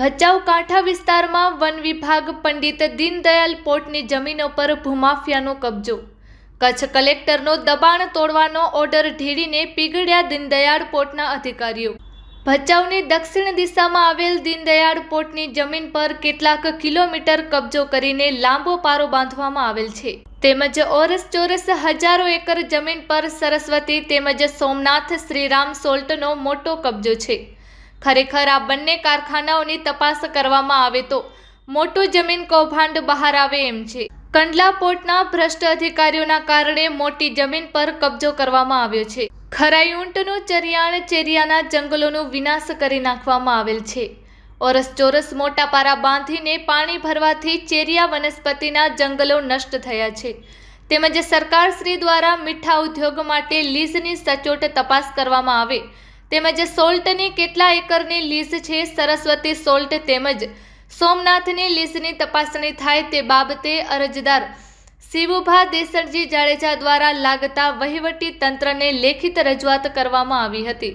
ભચાઉ કાંઠા વિસ્તારમાં વન વિભાગ પંડિત દીનદયાલ પોર્ટની જમીનો પર ભૂમાફિયાનો કબજો. કચ્છ કલેક્ટરનો દબાણ તોડવાનો ઓર્ડર ઢીડીને પીગળ્યા દીનદયાળ પોર્ટના અધિકારીઓ. ભચાઉની દક્ષિણ દિશામાં આવેલ દીનદયાળ પોર્ટની જમીન પર કેટલાક કિલોમીટર કબજો કરીને લાંબો પારો બાંધવામાં આવેલ છે. તેમજ ઓરસ ચોરસ હજારો એકર જમીન પર સરસ્વતી તેમજ સોમનાથ શ્રીરામ સોલ્ટનો મોટો કબજો છે. ખરેખર આ બંને કારખાનાઓની તપાસ કરવામાં આવે તો મોટું જમીન કૌભાંડ બહાર આવે એમ છે. કંડલા પોર્ટના ભ્રષ્ટ અધિકારીઓના કારણે મોટી જમીન પર કબજો કરવામાં આવ્યો છે. ખરાઈ ઊંટનું ચરિયાણ ચેરિયાના જંગલોનો વિનાશ કરી નાખવામાં આવેલ છે. ઓરસ ચોરસ મોટા પારા બાંધીને પાણી ભરવાથી ચેરિયા વનસ્પતિના જંગલો નષ્ટ થયા છે. તેમજ સરકારશ્રી દ્વારા મીઠા ઉદ્યોગ માટે લીઝની સચોટ તપાસ કરવામાં આવે તેમજ સોલ્ટની કેટલા એકરની લીઝ છે? સરસ્વતી સોલ્ટ તેમજ સોમનાથની લીઝની તપાસણી થાય તે બાબતે અરજદાર શિવુભા દેસરજી જાડેજા દ્વારા લાગતા વહીવટી તંત્રને લેખિત રજૂઆત કરવામાં આવી હતી.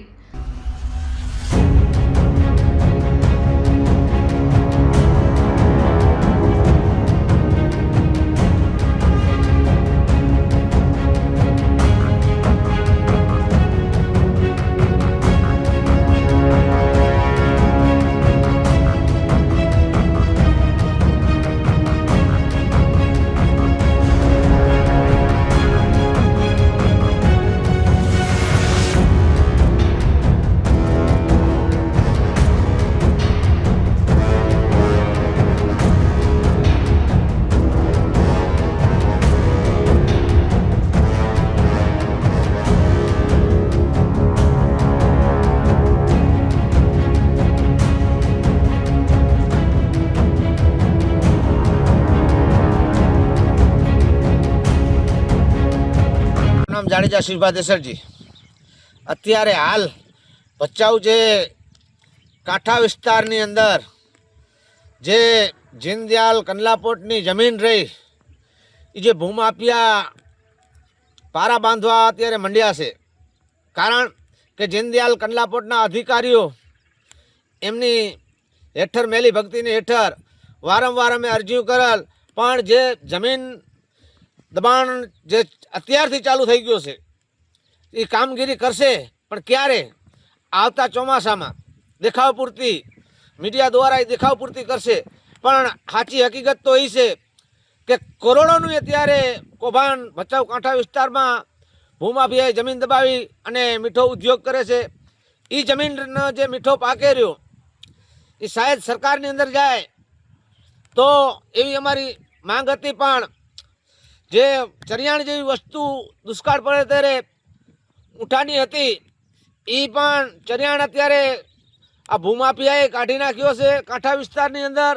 નામ જાડેજા શિવભા દેસરજી અત્યારે હાલ ભચાઉ જે કાંઠા વિસ્તારની અંદર જે જીનદયાલ કંડલાપોટની જમીન રહી એ જે ભૂમાફિયા પારા બાંધવા અત્યારે મંડ્યા છે. કારણ કે જીનદયાલ કંડલાપોટના અધિકારીઓ એમની હેઠળ, મેલી ભક્તિની હેઠળ વારંવાર અમે અરજીઓ કરેલ, પણ જે જમીન દબાણ જે અત્યારથી ચાલુ થઈ ગયું છે, એ કામગીરી કરશે, પણ ક્યારે? આવતા ચોમાસામાં દેખાવ પૂરતી, મીડિયા દ્વારા એ દેખાવ પૂરતી કરશે. પણ સાચી હકીકત તો એ છે કે કરોડોનું અત્યારે કૌભાંડ ભચાઉ કાંઠા વિસ્તારમાં ભૂમાફિયાએ જમીન દબાવી અને મીઠો ઉદ્યોગ કરે છે. એ જમીનનો જે મીઠો પાકે રહ્યો એ શાયદ સરકારની અંદર જાય તો એવી અમારી માંગ હતી પણ જે ચરિયાણ જેવી વસ્તુ દુષ્કાળ પડે ત્યારે ઉઠાની હતી એ પણ ચરિયાણ અત્યારે આ ભૂમાફિયાએ કાઢી નાખ્યો છે કાંઠા વિસ્તારની અંદર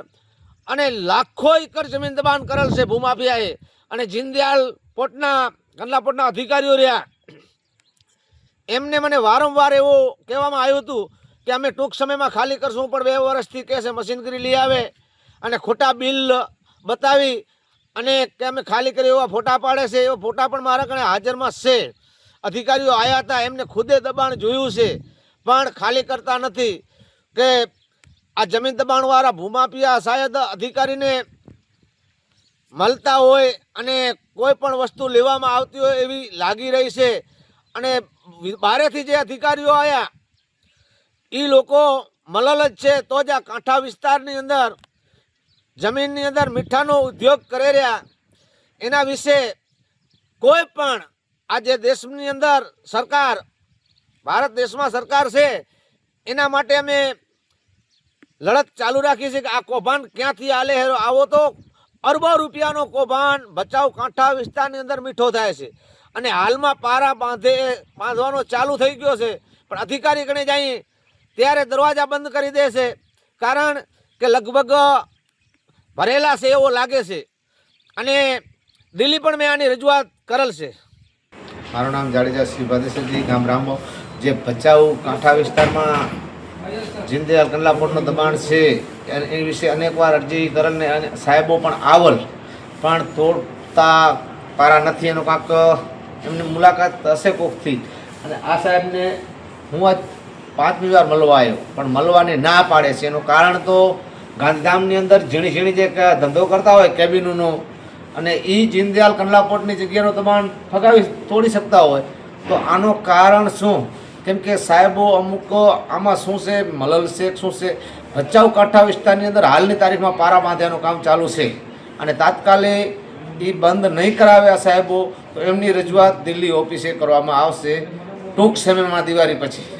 અને લાખો એકર જમીન દબાણ કરેલ છે ભૂમાફિયાએ. અને જીનદયાલ પોર્ટના, કંડલા પોર્ટના અધિકારીઓ રહ્યા. એમને મને વારંવાર એવું કહેવામાં આવ્યું હતું કે અમે ટૂંક સમયમાં ખાલી કરશું, પણ બે વર્ષથી કહે છે મશીનગીરી લઈ આવે અને ખોટા બિલ બતાવી અને કે અમે ખાલી કરી એવા ફોટા પાડે છે, એવા ફોટા પણ મારા કણે હાજરમાં છે. અધિકારીઓ આવ્યા હતા, એમને ખુદે દબાણ જોયું છે. પણ ખાલી કરતા નથી કે આ જમીન દબાણવાળા ભૂમાફિયા શાયદ અધિકારીને મળતા હોય અને કોઈ પણ વસ્તુ લેવામાં આવતી હોય એવી લાગી રહી છે. અને બારેથી જે અધિકારીઓ આવ્યા એ લોકો મલલ જ છે. તો જ આ કાંઠા વિસ્તારની અંદર જમીનની અંદર મીઠાનો ઉદ્યોગ કરી રહ્યા. એના વિશે કોઈ પણ આજે દેશની અંદર સરકાર, ભારત દેશમાં સરકાર છે, એના માટે અમે લડત ચાલુ રાખી છે કે આ કૌભાંડ ક્યાંથી આલે આવો તો અરબો રૂપિયાનો કૌભાંડ બચાવ કાંઠા વિસ્તારની અંદર મીઠો થાય છે. અને હાલમાં પારા બાંધે, બાંધવાનો ચાલુ થઈ ગયો છે. પણ અધિકારી કણે જઈએ ત્યારે દરવાજા બંધ કરી દે છે. કારણ કે લગભગ ભરેલા છે એવો લાગે છે. અને દિલ્હી પણ મેં આની રજૂઆત કરેલ છે. મારું નામ જાડેજા શ્રી ભાદેશ્વરજી ગામ રામો. જે ભચાઉ કાંઠા વિસ્તારમાં જીનદયાલ કંડલાપોટનું દબાણ છે એ વિશે અનેકવાર અરજી કરેલ ને સાહેબો પણ આવલ, પણ તોડતા પારા નથી, એનું કાંક એમની મુલાકાત હશે કોકથી. અને આ સાહેબને હું આજ પાંચમી વાર મળવા આવ્યો, પણ મળવાની ના પાડે છે. એનું કારણ તો ગાંધીધામની અંદર ઝીણી ઝીણી જે ધંધો કરતા હોય કેબિનોનો, અને એ જીનદયાલ કંડલાપોર્ટની જગ્યાનો દબાણ ફગાવી તોડી શકતા હોય. તો આનું કારણ શું? કેમ કે સાહેબો અમુક આમાં શું છે? મલલ શેખ શું છે? ભચાઉ કાંઠા વિસ્તારની અંદર હાલની તારીખમાં પારા બાંધ્યાનું કામ ચાલુ છે. અને તાત્કાલિક એ બંધ નહીં કરાવ્યા સાહેબો, તો એમની રજૂઆત દિલ્હી ઓફિસે કરવામાં આવશે ટૂંક સમયમાં દિવાળી પછી.